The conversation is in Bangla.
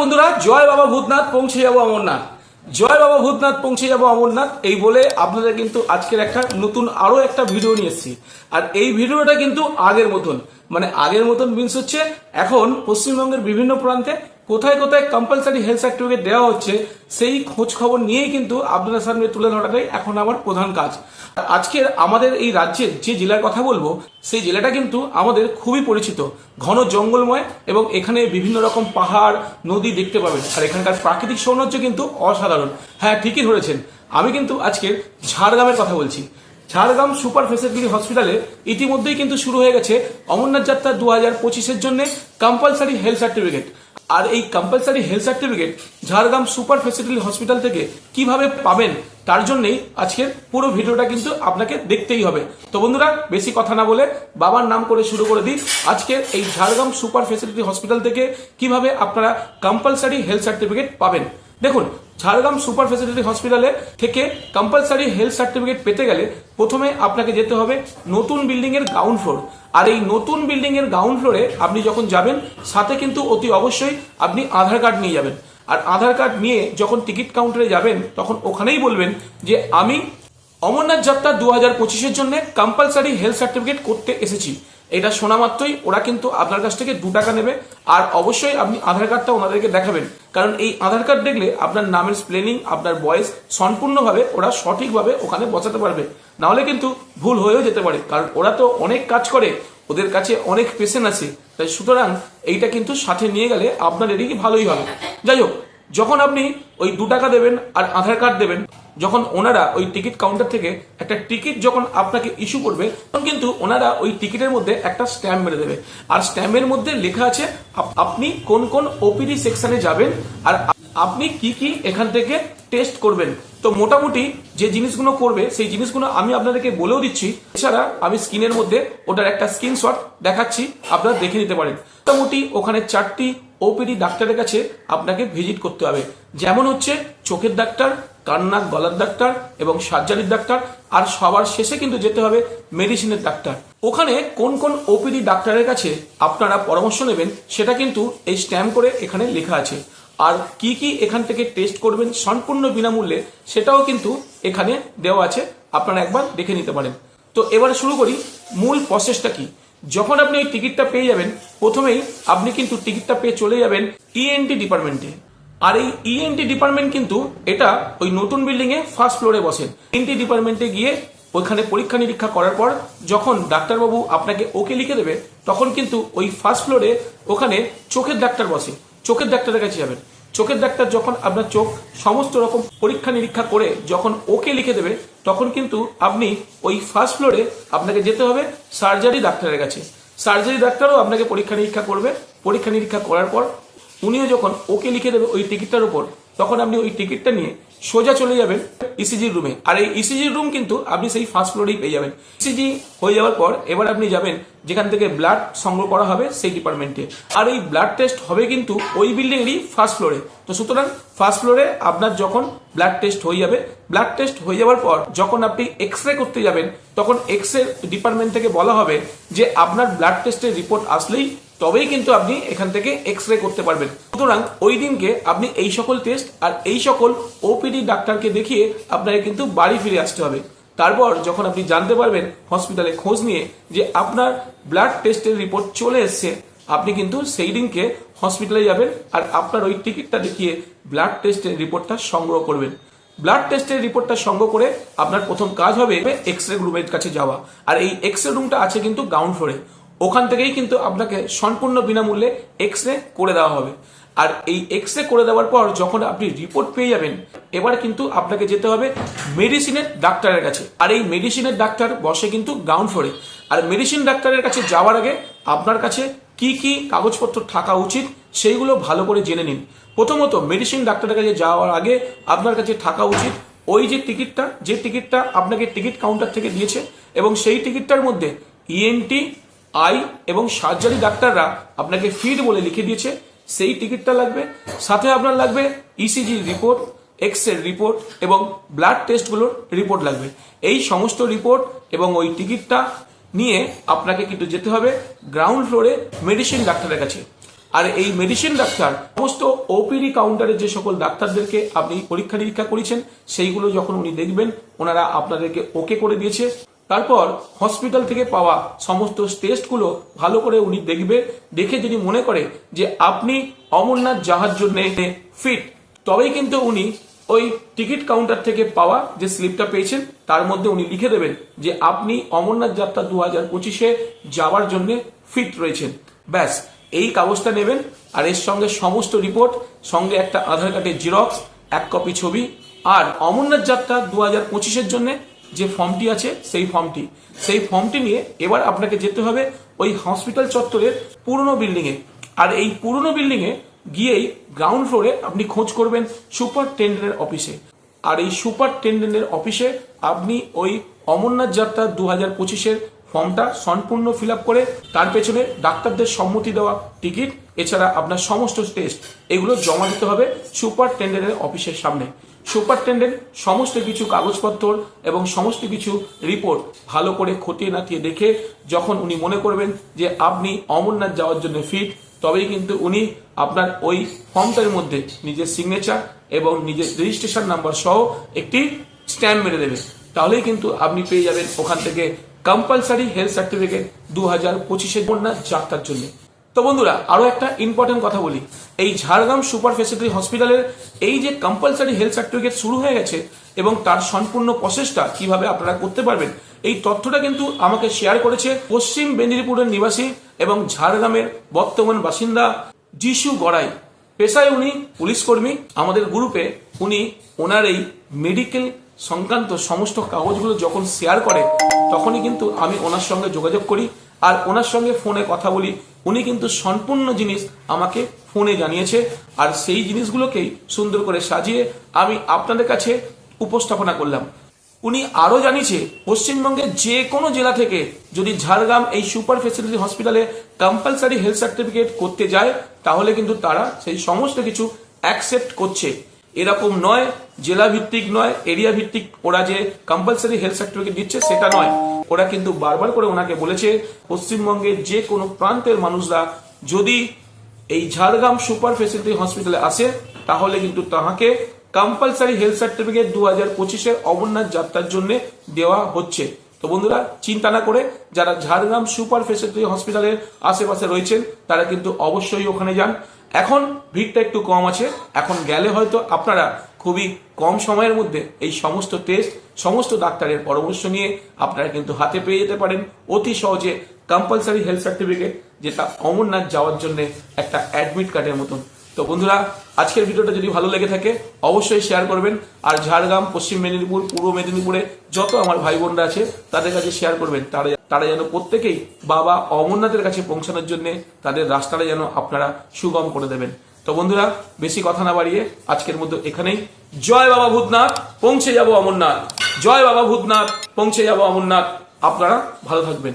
বন্ধুরা, জয় বাবা ভূতনাথ, পৌঁছে যাব অমরনাথ। জয় বাবা ভূতনাথ, পৌঁছে যাব অমরনাথ, এই বলে আপনাদের কিন্তু আজকের একটা নতুন আরও একটা ভিডিও নিয়ে এসেছি। আর এই ভিডিওটা কিন্তু আগের মতন মানে আগের মতন মিন্স হচ্ছে এখন পশ্চিমবঙ্গের বিভিন্ন প্রান্তে কোথায় কোথায় কম্পালসারি হেলথ সার্টিফিকেট দেওয়া হচ্ছে, সেই খোঁজ খবর নিয়েই কিন্তু আপনাদের সামনে তুলে ধরাটাই এখন আমার প্রধান কাজ। আজকের আমাদের এই রাজ্যের যে জেলার কথা বলব, সেই জেলাটা কিন্তু আমাদের খুবই পরিচিত। ঘন জঙ্গলময় এবং এখানে বিভিন্ন রকম পাহাড়, নদী দেখতে পাবেন। আর এখানকার প্রাকৃতিক সৌন্দর্য কিন্তু অসাধারণ। হ্যাঁ ঠিকই ধরেছেন। আমি কিন্তু আজকে ঝাড়গ্রামের কথা বলছি। ঝাড়গ্রাম সুপার ফেসিলিটি হসপিটালে ইতিমধ্যেই কিন্তু শুরু হয়ে গেছে অমরনাথ যাত্রা দু হাজার পঁচিশের জন্য কম্পালসারি হেলথ সার্টিফিকেট আর এই compulsory health certificate Jhargram super facility hospital থেকে কীভাবে পাবেন, তার জন্যই আজকের পুরো ভিডিওটা কিন্তু আপনাকে দেখতেই হবে। তো বন্ধুরা, বেশি কথা না বলে বাবার নাম করে শুরু করে দিই। আজকের এই ঝাড়গ্রাম সুপার ফেসিলিটি হসপিটাল থেকে কীভাবে আপনারা কম্পালসারি হেলথ সার্টিফিকেট পাবেন। দেখুন, ঝাড়গ্রাম সুপার ফেসিলিটি হসপিটালে থেকে কম্পালসারি হেলথ সার্টিফিকেট পেতে গেলে প্রথমে আপনাকে যেতে হবে নতুন বিল্ডিং এর গ্রাউন্ড ফ্লোর আর এই নতুন বিল্ডিং এর গ্রাউন্ড ফ্লোরে আপনি যখন যাবেন, সাথে কিন্তু অতি অবশ্যই আপনি আধার কার্ড নিয়ে যাবেন। আর আধার কার্ড নিয়ে যখন টিকিট কাউন্টারে যাবেন, তখন ওখানেই বলবেন যে, আমি অমরনাথ যাত্রা দু হাজার পঁচিশের জন্য কম্পালসারি হেলথ সার্টিফিকেট করতে এসেছি। এটা শোনা মাত্রই, ওরা কিন্তু আপনার কাছ থেকে দু টাকা নেবে। আর অবশ্যই আপনি আধার কার্ডটা ওনাদেরকে দেখাবেন। কারণ এই আধার কার্ড দেখলে আপনার নামের স্পেলিং আপনার বয়স সম্পূর্ণভাবে ওরা সঠিকভাবে ওখানে বসাতে পারবে। নাহলে কিন্তু ভুল হয়েও যেতে পারে, কারণ ওরা তো অনেক কাজ করে, ওদের কাছে অনেক পেশেন্ট আছে। তাই সুতরাং এইটা কিন্তু সাথে নিয়ে গেলে আপনার এদিকে ভালোই হবে। যাই হোক, যখন আপনি ওই দু টাকা দেবেন আর আধার কার্ড দেবেন যখন ওনারা ওই টিকিট কাউন্টার থেকে একটা টিকিট যখন আপনাকে ইস্যু করবে, তখন কিন্তু ওনারা ওই টিকিটের মধ্যে একটা স্ট্যাম্প মেরে দেবে। আর স্ট্যাম্পের মধ্যে লেখা আছে আপনি কোন কোন ওপিডি সেকশনে যাবেন আর আপনি কি কি এখান থেকে টেস্ট করবেন। তো মোটামুটি যে জিনিসগুলো করবে, সেই জিনিসগুলো আমি আপনাদেরকে বলেও দিচ্ছি। এছাড়া আমি স্ক্রিনের মধ্যে ওটার একটা স্ক্রিনশট দেখাচ্ছি, আপনারা দেখে নিতে পারেন। মোটামুটি ওখানে চারটি ওপিডি ডাক্তারের কাছে আপনাকে ভিজিট করতে হবে। যেমন হচ্ছে চোখের ডাক্তার কান নাক, গলার ডাক্তার এবং সার্জারির ডাক্তার, আর সবার শেষে কিন্তু যেতে হবে মেডিসিনের ডাক্তার। ওখানে কোন কোন ওপিডি ডাক্তারের কাছে আপনারা পরামর্শ নেবেন, সেটা কিন্তু এই স্ট্যাম্প করে এখানে লেখা আছে। আর কি কি এখান থেকে টেস্ট করবেন সম্পূর্ণ বিনামূল্যে, সেটাও কিন্তু এখানে দেওয়া আছে। আপনারা একবার দেখে নিতে পারেন। তো এবারে শুরু করি, মূল প্রসেসটা কি? যখন আপনি এই টিকিটটা পেয়ে যাবেন, প্রথমেই আপনি কিন্তু টিকিটটা পেয়ে চলে যাবেন ইএনটি ডিপার্টমেন্টে আর এই ইএনটি ডিপার্টমেন্ট কিন্তু এটা ওই নতুন বিল্ডিং এ ফার্স্ট ফ্লোরে বসেন। ইএনটি ডিপার্টমেন্টে গিয়ে ওইখানে পরীক্ষা নিরীক্ষা করার পর যখন ডাক্তারবাবু আপনাকে ওকে লিখে দেবে, তখন কিন্তু ওই ফার্স্ট ফ্লোরে ওখানে চোখের ডাক্তার বসে। চোখের ডাক্তারের কাছে যাবেন। চোখের ডাক্তার যখন আপনার চোখ সমস্ত রকম পরীক্ষা নিরীক্ষা করে যখন ওকে লিখে দেবে, তখন কিন্তু আপনি ওই ফার্স্ট ফ্লোরে আপনাকে যেতে হবে সার্জারি ডাক্তারের কাছে। সার্জারি ডাক্তারও আপনাকে পরীক্ষা নিরীক্ষা করবে। পরীক্ষা নিরীক্ষা করার পর উনিও যখন ওকে লিখে দেবে ওই টিকিটটার উপর, তখন আপনি ওই টিকিটটা নিয়ে সোজা চলে যাবেন ইসিজির রুমে আর এই ইসিজির রুম কিন্তু আপনি সেই ফার্স্ট ফ্লোরেই পেয়ে যাবেন। ইসিজি হয়ে যাওয়ার পর এবার আপনি যাবেন যেখান থেকে ব্লাড সংগ্রহ করা হবে সেই ডিপার্টমেন্টে আর এই ব্লাড টেস্ট হবে কিন্তু ওই বিল্ডিংয়েরই ফার্স্ট ফ্লোরে তো সুতরাং ফার্স্ট ফ্লোরে আপনার যখন ব্লাড টেস্ট হয়ে যাবে ব্লাড টেস্ট হয়ে যাওয়ার পর যখন আপনি এক্স রে করতে যাবেন, তখন এক্স রে ডিপার্টমেন্ট থেকে বলা হবে যে আপনার ব্লাড টেস্টের রিপোর্ট আসলেই তবেই কিন্তু আপনি এখান থেকে এক্স রে করতে পারবেন। সুতরাং ওই দিনকে আপনি এই সকল টেস্ট আর এই সকল ওপিডি ডাক্তারকে দেখিয়ে আপনাকে কিন্তু বাড়ি ফিরে আসতে হবে। তারপর যখন আপনি জানতে পারবেন হসপিটালে খোঁজ নিয়ে যে আপনার ব্লাড টেস্টের রিপোর্ট চলে এসছে, আপনি কিন্তু সেই দিনকে হসপিটালে যাবেন আর আপনার ওই টিকিটটা দেখিয়ে ব্লাড টেস্টের রিপোর্টটা সংগ্রহ করবেন। ব্লাড টেস্টের রিপোর্টটা সংগ্রহ করে আপনার প্রথম কাজ হবে এক্স রে রুমের কাছে যাওয়া। আর এই এক্স রে রুমটা আছে কিন্তু গ্রাউন্ড ফ্লোরে ওখান থেকেই কিন্তু আপনাকে সম্পূর্ণ বিনামূল্যে এক্স রে করে দেওয়া হবে। আর এই এক্স রে করে দেওয়ার পর যখন আপনি রিপোর্ট পেয়ে যাবেন, এবার কিন্তু আপনাকে যেতে হবে মেডিসিনের ডাক্তারের কাছে। আর এই মেডিসিনের ডাক্তার বসে কিন্তু গ্রাউন্ড ফ্লোরে আর মেডিসিন ডাক্তারের কাছে যাওয়ার আগে আপনার কাছে কি কি কাগজপত্র থাকা উচিত সেইগুলো ভালো করে জেনে নিন। প্রথমত মেডিসিন ডাক্তারের কাছে যাওয়ার আগে আপনার কাছে থাকা উচিত ওই যে টিকিটটা যে টিকিটটা আপনাকে টিকিট কাউন্টার থেকে দিয়েছে এবং সেই টিকিটটার মধ্যে ইএনটি আই এবং সার্জারি ডাক্তাররা আপনাকে ফিড বলে লিখে দিয়েছে। সেই টিকিটটা লাগবে। সাথে আপনার লাগবে ECG report X ray report এবং ব্লাড টেস্টগুলোর রিপোর্ট লাগবে। এই সমস্ত রিপোর্ট এবং ওই টিকিটটা নিয়ে আপনাকে কিন্তু যেতে হবে গ্রাউন্ড ফ্লোরে মেডিসিন ডাক্তারের কাছে। আর এই মেডিসিন ডাক্তার সমস্ত ওপিডি কাউন্টারে যে সকল ডাক্তারদেরকে আপনি পরীক্ষা নিরীক্ষা করেছেন, সেইগুলো যখন উনি দেখবেন, ওনারা আপনাদেরকে ওকে করে দিয়েছে। তারপর হসপিটাল থেকে পাওয়া সমস্ত টেস্টগুলো ভালো করে উনি দেখবে, দেখে যদি মনে করে যে আপনি অমরনাথ যাওয়ার জন্য ফিট তবেই কিন্তু উনি ওই টিকিট কাউন্টার থেকে পাওয়া যে স্লিপটা পেয়েছেন, তার মধ্যে উনি লিখে দেবেন যে আপনি অমরনাথ যাত্রা দু হাজার পঁচিশে যাওয়ার জন্য ফিট রয়েছেন। ব্যাস, এই কাগজটা নেবেন আর এর সঙ্গে সমস্ত রিপোর্ট সঙ্গে একটা আধার কার্ডের জিরক্স এক কপি ছবি, আর অমরনাথ যাত্রা দু হাজার পঁচিশের জন্য যে ফর্মটি আছে, সেই ফর্মটি। সেই ফর্মটি নিয়ে এবার আপনাকে যেতে হবে ওই হসপিটাল চত্বরের পুরনো বিল্ডিংয়ে আর এই পুরনো বিল্ডিংয়ে গিয়েই গ্রাউন্ড ফ্লোরে আপনি খোঁজ করবেন সুপারটেন্ডেন্টের অফিসে আর এই সুপারটেন্ডেন্টের অফিসে আপনি ওই অমরনাথ যাত্রা দু হাজার পঁচিশের ফর্মটা সম্পূর্ণ ফিল আপ করে, তার পেছনে ডাক্তারদের সম্মতি দেওয়া টিকিট এছাড়া আপনার সমস্ত টেস্ট এগুলো জমা দিতে হবে সুপারটেন্ডেন্টের অফিসের সামনে। সুপারটেন্ডেন্ট সমস্ত কিছু কাগজপত্র এবং সমস্ত কিছু রিপোর্ট ভালো করে খতিয়ে নাতিয়ে দেখে যখন উনি মনে করবেন যে আপনি অমরনাথ যাওয়ার জন্য ফিট তবেই কিন্তু উনি আপনার ওই ফর্মটার মধ্যে নিজের সিগনেচার এবং নিজের রেজিস্ট্রেশন নাম্বার সহ একটি স্ট্যাম্প মেরে দেবে। তাহলেই কিন্তু আপনি পেয়ে যাবেন ওখান থেকে কম্পালসারি হেলথ সার্টিফিকেট দু হাজার পঁচিশে যাত্রার জন্য। তো বন্ধুরা, আরও একটা ইম্পর্টেন্ট কথা বলি। এই ঝাড়গ্রাম সুপার ফেসিলিটি হসপিটালের এই যে কম্পালসারি হেলথ সার্টিফিকেট শুরু হয়ে গেছে এবং তার সম্পূর্ণ প্রসেসটা কীভাবে আপনারা করতে পারবেন, এই তথ্যটা কিন্তু আমাকে শেয়ার করেছে পশ্চিম মেদিনীপুরের নিবাসী এবং ঝাড়গ্রামের বর্তমান বাসিন্দা যিশু গড়াই। পেশায় উনি পুলিশ কর্মী। আমাদের গ্রুপে উনি ওনার এই মেডিকেল সংক্রান্ত সমস্ত কাগজগুলো যখন শেয়ার করে তখনই কিন্তু আমি ওনার সঙ্গে যোগাযোগ করি। আর ওনার সঙ্গে ফোনে কথা বলি, উনি কিন্তু সম্পূর্ণ জিনিস আমাকে ফোনে জানিয়েছে, আর সেই জিনিসগুলোকেই সুন্দর করে সাজিয়ে আমি আপনাদের কাছে উপস্থাপনা করলাম। উনি আরও জানিয়েছে পশ্চিমবঙ্গের যে কোনো জেলা থেকে যদি ঝাড়গ্রাম এই সুপার ফেসিলিটি হসপিটালে কম্পালসারি হেলথ সার্টিফিকেট করতে যায়, তাহলে কিন্তু তারা সেই সমস্ত কিছু অ্যাকসেপ্ট করছে। এরকম নয় জেলা ভিত্তিক নয় এরিয়া ভিত্তিক ওরা যে কম্পালসারি হেলথ সার্টিফিকেট দিচ্ছে সেটা নয়। ওরা কিন্তু বারবার করে ওনাকে বলেছে, পশ্চিমবঙ্গের যে কোনো প্রান্তের মানুষরা যদি এই ঝাড়গ্রাম সুপার ফেসিলিটি হসপিটালে আসে, তাহলে কিন্তু তাহাকে কম্পালসারি হেলথ সার্টিফিকেট দু হাজার পঁচিশের অমরনাথ যাত্রার জন্য দেওয়া হচ্ছে। তো বন্ধুরা, চিন্তা না করে যারা ঝাড়গ্রাম সুপার ফেসিলিটি হসপিটালের আশেপাশে রয়েছেন, তারা কিন্তু অবশ্যই ওখানে যান। এখন ভিড়টা একটু কম আছে। এখন গেলে হয়তো আপনারা খুবই কম সময়ের মধ্যে এই সমস্ত টেস্ট সমস্ত ডাক্তারের পরামর্শ নিয়ে আপনারা কিন্তু হাতে পেয়ে যেতে পারেন। অতি সহজে কম্পালসারি হেলথ সার্টিফিকেট যেটা অমরনাথ যাওয়ার জন্য একটা অ্যাডমিট কার্ডের মতন। তো বন্ধুরা, আজকের ভিডিওটা যদি ভালো লেগে থাকে, অবশ্যই শেয়ার করবেন। আর ঝাড়গ্রাম, পশ্চিম মেদিনীপুর, পূর্ব মেদিনীপুরে যত আমার ভাই বোনরা আছে, তাদের কাছে শেয়ার করবেন। তারা তারা যেন প্রত্যেকেই বাবা অমরনাথের কাছে পৌঁছানোর জন্য তাদের রাস্তাটা যেন আপনারা সুগম করে দেবেন। তো বন্ধুরা, বেশি কথা না বাড়িয়ে আজকের মধ্যে এখানেই। জয় বাবা ভূতনাথ, পৌঁছে যাব অমরনাথ। জয় বাবা ভূতনাথ, পৌঁছে যাব অমরনাথ। আপনারা ভালো থাকবেন।